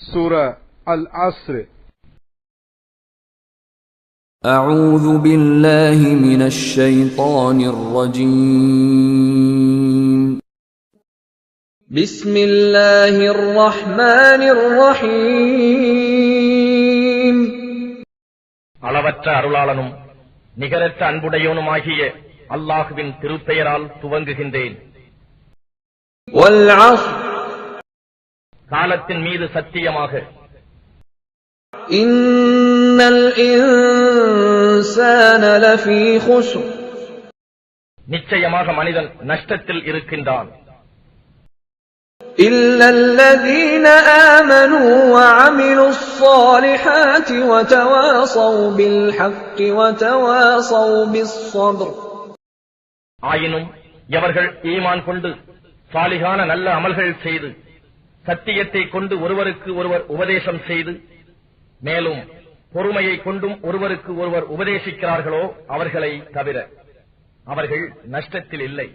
சூரா அல் அஸ்ர் أعوذ بالله من الشيطان الرجيم بسم الله الرحمن الرحيم அளவற்ற அருளாளனும் நிகரற்ற அன்புடையவனுமாகிய அல்லாஹுவின் திருப்பெயரால் துவங்குகின்றேன் والعصر காலத்தின் மீது சத்தியமாக إن الإنسان لفي خسر நிச்சயமாக மனிதன் நஷ்டத்தில் இருக்கின்றான் إلا الذين آمنوا وعملوا الصالحات وتواصوا بالحق وتواصوا بالصبر ஆயினும் எவர்கள் ஈமான் கொண்டு சாலிகான நல்ல அமல்கள் செய்து சத்தியத்தை கொண்டு ஒருவருக்கு ஒருவர் உபதேசம் செய்து மேலும் பொறுமையை கொண்டும் ஒருவருக்கு ஒருவர் உபதேசிக்கிறார்களோ அவர்களை தவிர அவர்கள் நஷ்டத்தில் இல்லை.